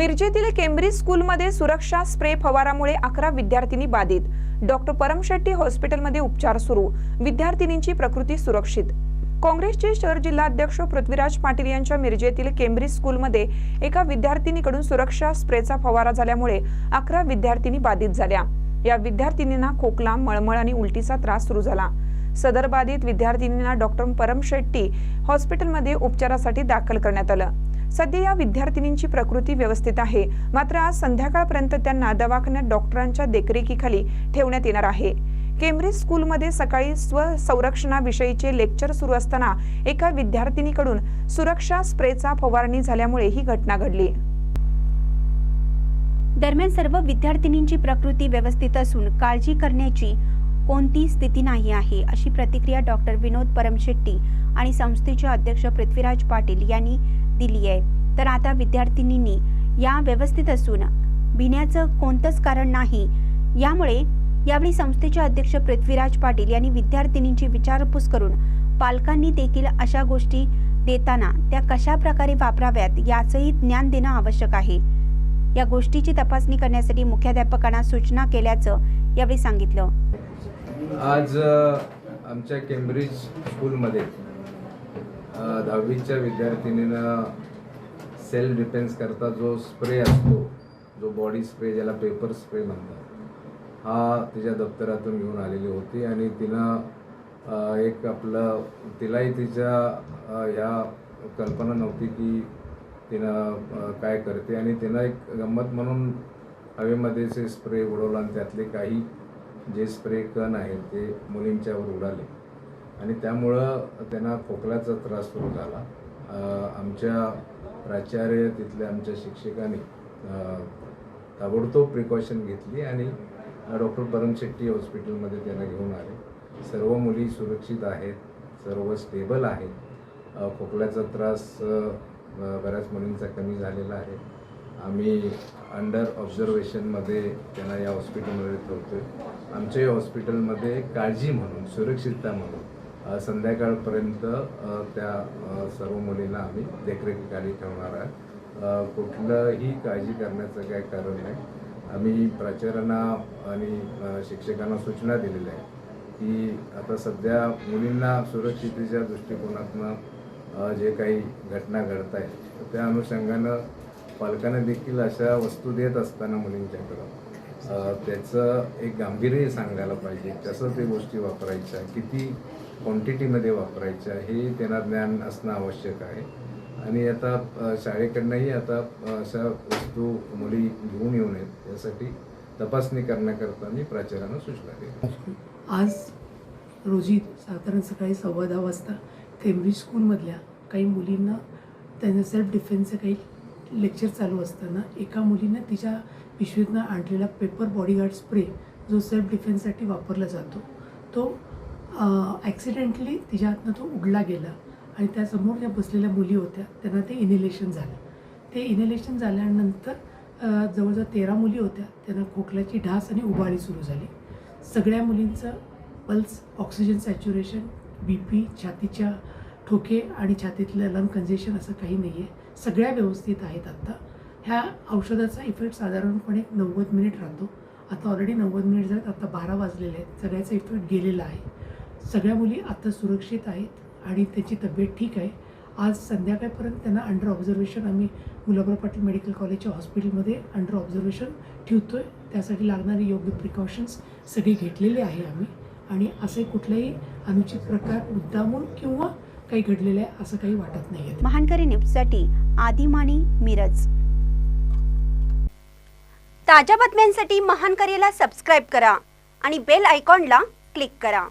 मिरजेतील केम्ब्रिज स्कूलमध्ये सुरक्षा स्प्रे फवारामुळे अकरा विद्यार्थिनी बाधित. डॉक्टर परम शेट्टी हॉस्पिटलमध्ये उपचार सुरू. विद्यार्थिनींची प्रकृती सुरक्षित. काँग्रेसचे शहर जिल्हाध्यक्ष पृथ्वीराज पाटील यांच्या मिरजेतील केम्ब्रिज स्कूलमध्ये एका विद्यार्थिनीकडून सुरक्षा स्प्रेचा फवारा झाल्यामुळे अकरा विद्यार्थिनी बाधित झाल्या. या विद्यार्थिनींना खोकला मळमळ आणि उलटीचा त्रास सुरू झाला. सदर बाधित विद्यार्थिनींना डॉक्टर परम शेट्टी हॉस्पिटलमध्ये उपचारासाठी दाखल करण्यात आलं. सध्या या विद्यार्थिनींची प्रकृती व्यवस्थित आहे. मात्र आज संध्याकाळपर्यंत त्यांना दवाखान्यात डॉक्टरांच्या देखरेखीखाली ठेवण्यात येणार आहे. केम्ब्रिज स्कूलमध्ये सकाळी स्वसंरक्षणाविषयीचे लेक्चर सुरू असताना एका विद्यार्थिनीकडून सुरक्षा स्प्रेचा फवारणी झाल्यामुळे ही घटना घडली. दरम्यान सर्व विद्यार्थिनींची प्रकृती व्यवस्थित असून काळजी करण्याची कोणती स्थिती नाही आहे अशी प्रतिक्रिया डॉक्टर विनोद परमशेट्टी आणि संस्थेचे अध्यक्ष पृथ्वीराज पाटील यांनी दिली आहे. तर आता विद्यार्थिनींनी या व्यवस्थित असून भिण्याचं कोणतंच कारण नाही. यामुळे यावेळी संस्थेचे अध्यक्ष पृथ्वीराज पाटील यांनी विद्यार्थिनींची विचारपूस करून पालकांनी देखील अशा गोष्टी देताना त्या कशा प्रकारे वापराव्यात याचंही ज्ञान देणं आवश्यक आहे. या गोष्टीची तपासणी करण्यासाठी मुख्याध्यापकांना सूचना केल्याचं यावेळी सांगितलं. आज आमच्या केम्ब्रिज स्कूलमध्ये दहावीच्या विद्यार्थिनीनं सेल्फ डिफेन्स करता जो स्प्रे असतो जो बॉडी स्प्रे ज्याला पेपर स्प्रे म्हणतात हा तिच्या दप्तरातून घेऊन आलेली होती आणि तिनं एक आपलं तिलाही तिच्या ह्या कल्पना नव्हती की तिनं काय करते आणि तिनं एक गंमत म्हणून हवेमध्ये जे स्प्रे उडवला आणि त्यातले काही जे स्प्रे कण आहेत ते मुलींच्यावर उडाले. आणि त्यामुळं त्यांना खोकल्याचा त्रास सुरू झाला. आमच्या प्राचार्य तिथल्या आमच्या शिक्षकांनी ताबडतोब प्रिकॉशन घेतली आणि डॉक्टर परम शेट्टी हॉस्पिटलमध्ये त्यांना घेऊन आले. सर्व मुली सुरक्षित आहेत सर्व स्टेबल आहेत. खोकल्याचा त्रास बऱ्याच मुलींचा कमी झालेला आहे. आम्ही अंडर ऑब्झर्वेशनमध्ये त्यांना या हॉस्पिटलमध्ये ठेवतो आहे आमच्या या हॉस्पिटलमध्ये काळजी म्हणून सुरक्षितता म्हणून संध्याकाळपर्यंत त्या सर्व मुलींना आम्ही देखरेखीखाली ठेवणार आहे. कुठलंही काळजी करण्याचं काही कारण नाही. आम्ही प्राचार्यांना आणि शिक्षकांना सूचना दिलेल्या आहे की आता सध्या मुलींना सुरक्षितेच्या दृष्टिकोनातनं जे काही घटना घडत आहेत तर त्या अनुषंगानं पालकांना देखील अशा वस्तू देत असताना मुलींच्याकडं त्याचं एक गांभीर्य सांगायला पाहिजे कसं ते गोष्टी वापरायच्या किती क्वांटिटीमध्ये वापरायच्या हे त्यांना ज्ञान असणं आवश्यक आहे. आणि आता शाळेकडनंही आता अशा वस्तू मुली घेऊन येऊ नयेत यासाठी तपासणी करण्याकरता मी प्राचार्यांना सूचना दिली. आज रोजी साधारण सकाळी सव्वा दहा वाजता केम्ब्रिज स्कूलमधल्या काही मुलींना त्यांचं सेल्फ डिफेन्सचं काही लेक्चर चालू असताना एका मुलीनं तिच्या पिशवीतनं आणलेला पेपर बॉडीगार्ड स्प्रे जो सेल्फ डिफेन्ससाठी वापरला जातो तो ॲक्सिडेंटली तिच्या हातनं तो उडला गेला आणि त्यासमोर ज्या बसलेल्या मुली होत्या त्यांना ते इनिलेशन झालं. ते इनिलेशन झाल्यानंतर जवळजवळ तेरा मुली होत्या त्यांना खोकल्याची ढास आणि उबाळी सुरू झाली. सगळ्या मुलींचं pulse oxygen saturation B P छातीच्या ठोके आणि छातीतलं लंग कंजेशन असं काही नाही आहे सगळ्या व्यवस्थित आहेत आत्ता ह्या औषधाचा इफेक्ट साधारणपणे नव्वद मिनिट राहतो. आता ऑलरेडी नव्वद मिनिट झालेत आता बारा वाजलेले आहेत. सगळ्याचा इफेक्ट गेलेला आहे. सगळ्या मुली आता सुरक्षित आहेत आणि त्याची तब्येत ठीक आहे. आज संध्याकाळपर्यंत त्यांना अंडर ऑब्झर्वेशन आम्ही गुलाबराव पाटील मेडिकल कॉलेजच्या हॉस्पिटलमध्ये अंडर ऑब्झर्वेशन ठेवतो आहे त्यासाठी लागणारे योग्य प्रिकॉशन्स सगळी घेतलेले आहे आम्ही. आणि असे कुठलेही अनुचित प्रकार मुद्दामून किंवा काही घडलेले आहे असं काही वाटत नाही महानकरी न्यूजसाठी आदिमानी मिरज. ताज्या बातम्यांसाठी महानकरीला सबस्क्राईब करा आणि बेल आयकॉनला क्लिक करा.